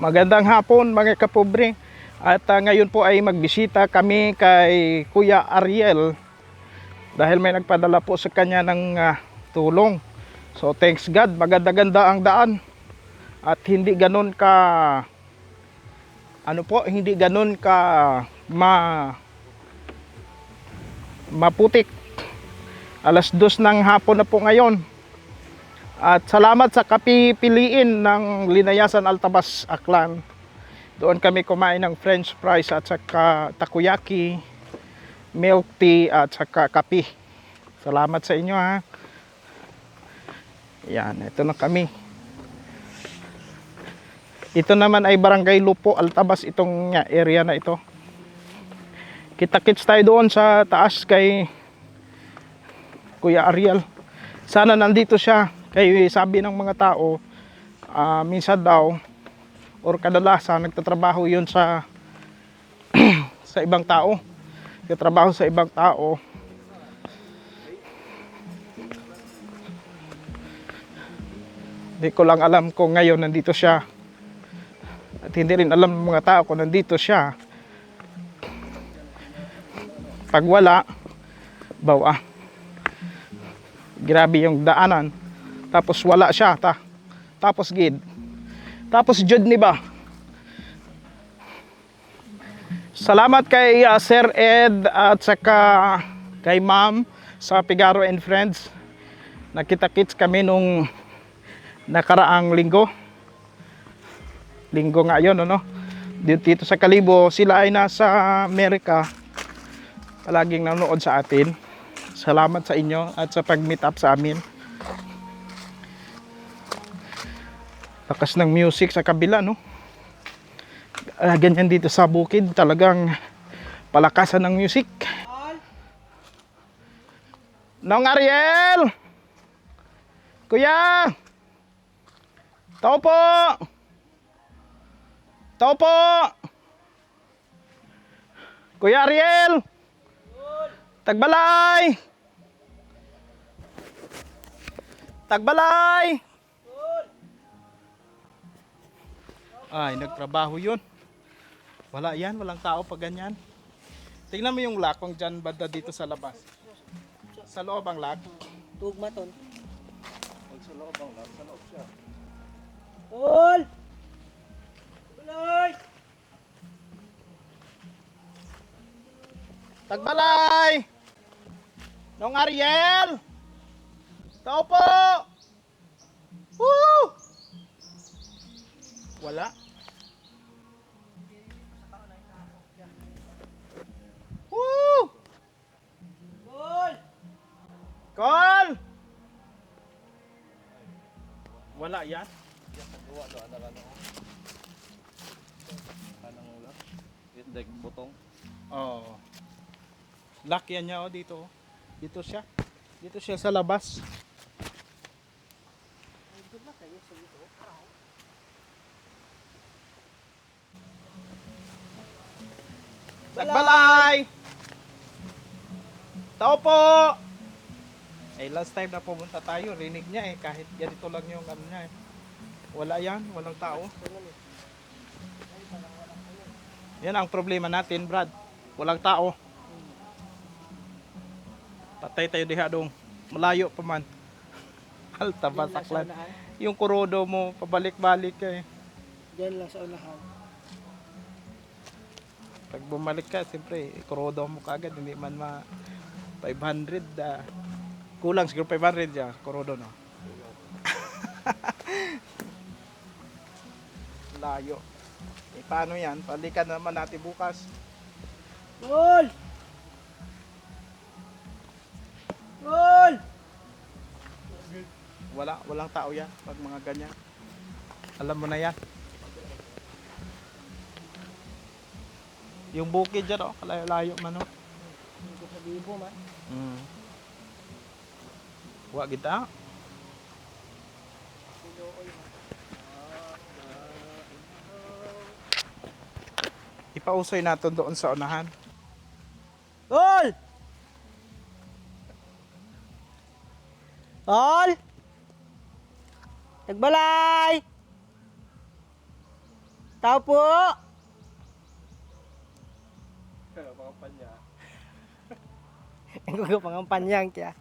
Magandang hapon mga kapobre. At ah, ngayon po ay magbisita kami kay Kuya Ariel dahil may nagpadala po sa kanya ng ah, tulong. So thanks God, maganda-ganda ang daan. At hindi ganun ka ano po, hindi ganun ka ma maputik. Alas dos ng hapon na po ngayon. At salamat sa kapipiliin ng Linayasan Altabas Aklan. Doon kami kumain ng french fries at saka takoyaki, milk tea at saka kape. Salamat sa inyo ha. Yan, ito na kami. Ito naman ay Barangay Lupo, Altabas itong area na ito. Kita-kits tayo doon sa taas kay Kuya Ariel. Sana nandito siya. Kaya sabi ng mga tao, ah, minsan daw, or kadalasan, nagtatrabaho yun sa sa ibang tao. Nagtatrabaho sa ibang tao. Hindi ko lang alam kung ngayon nandito siya. At hindi rin alam ng mga tao kung nandito siya. Pag wala, bawa. Grabe yung daanan. Tapos wala siya. Ta. Tapos gid. Tapos jud ni ba? Salamat kay uh, Sir Ed at saka kay Ma'am sa Pigaro and Friends. Nakita-kits kami nung nakaraang linggo. Linggo nga yun, ano? Dito sa Kalibo, sila ay nasa Amerika. Palaging nanonood sa atin. Salamat sa inyo at sa pag-meet up sa amin. Lakas ng music sa kabila, no? Ah, ganyan dito sa bukid, talagang palakasan ng music. Nong Ariel! Kuya! Tao po! Kuya Ariel! Tagbalay! Tagbalay! Ay, nagtrabaho yun. Wala yan, walang tao pag ganyan. Tingnan mo yung lakong dyan banda dito sa labas. Sa loob ang lak. Tugma ton. Sa loob ang lak, sa loob siya. Tol! Tuloy! Tagbalay! Nong Ariel! Tao po! Woo! Wala. Woo! Tol! Call! Wala yan. Dek butong. Oo. Lock yan niya oh, dito. oh. Dito siya. Dito siya sa labas. Tagbalay! Tao po! Eh, last time na pumunta tayo, rinig niya eh, kahit ganito lang yung ano niya eh. Wala yan, walang tao. Yan ang problema natin, Brad. Walang tao. Patay tayo diha dong. Malayo pa man. Alta ba saklan. Yung kurodo mo, pabalik-balik eh. Diyan lang sa unahan. Pag bumalik ka, siyempre, kurodo mo kagad. Hindi man ma 500. ah. kulang siguro 500 ya, kurodo no. Layo. Eh, paano yan? Balikan naman natin bukas. Tol! Tol! Wala, walang tao yan pag mga ganyan. Alam mo na yan. Yung bukid dyan, oh, kalayo-layo man, oh. Hindi sa bibo man. Mm. Wa kita. Ipausoy natin doon sa unahan. Tol! Tol! Nagbalay! Tao po! Mga panya. Ang gugo pangampanyang tiya.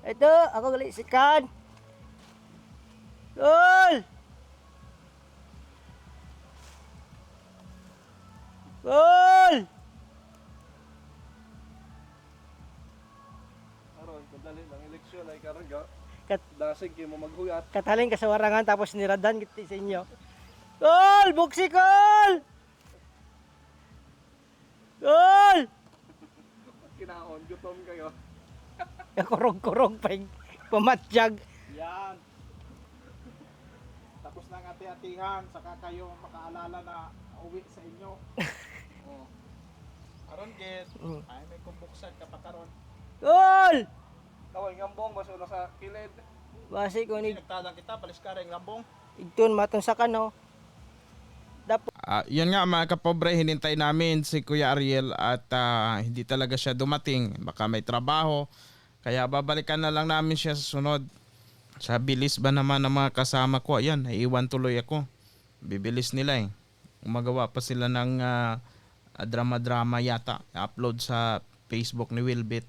Ito, ako gali si Kan. Tol! Tol! Aron, kadali ng eleksyon ay karga. Kat Dasig kayo mo maghuyat. kataling ka sa warangan tapos niradan kiti sa inyo. Tol! Buksi kol! Tol! Kinaon, gutom kayo. Kurog-kurog pa yung pamatjag. Yan. Tapos ng ati-atihan, saka kayo makaalala na uwi sa inyo. oh. Aron gid, Mm. ay may kumbuksan ka pa karon. Tol! Tawag ngambong, basta na sa kilid. Basi ko ni Nagtadang kita, balis ka rin lambong. Igtun matong sa kano. Ah, yun nga mga kapobre, hinintay namin si Kuya Ariel at ah, hindi talaga siya dumating. Baka may trabaho. Kaya babalikan na lang namin siya sa sunod. Sa bilis ba naman ng mga kasama ko? Ayan, naiiwan tuloy ako. Bibilis nila eh. Umagawa pa sila ng ah, drama-drama yata. Upload sa Facebook ni Wilbit.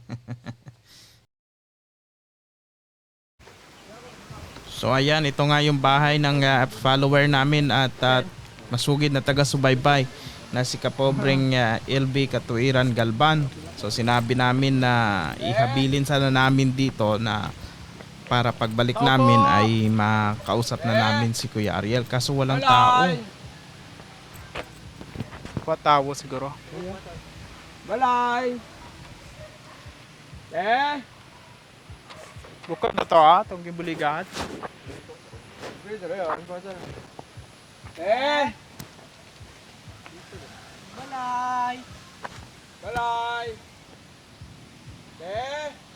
So ayan, ito nga yung bahay ng ah, follower namin at ah, masugid na taga-subaybay na si kapobreng ah, LB Katuiran Galban. So sinabi namin na ihabilin sana namin dito na para pagbalik namin ay makausap na namin si Kuya Ariel kaso walang tao. Patawo siguro. balay. Eh, Bukod na to ah, itong gibuligat. Eh. Balay. Balay. Eh.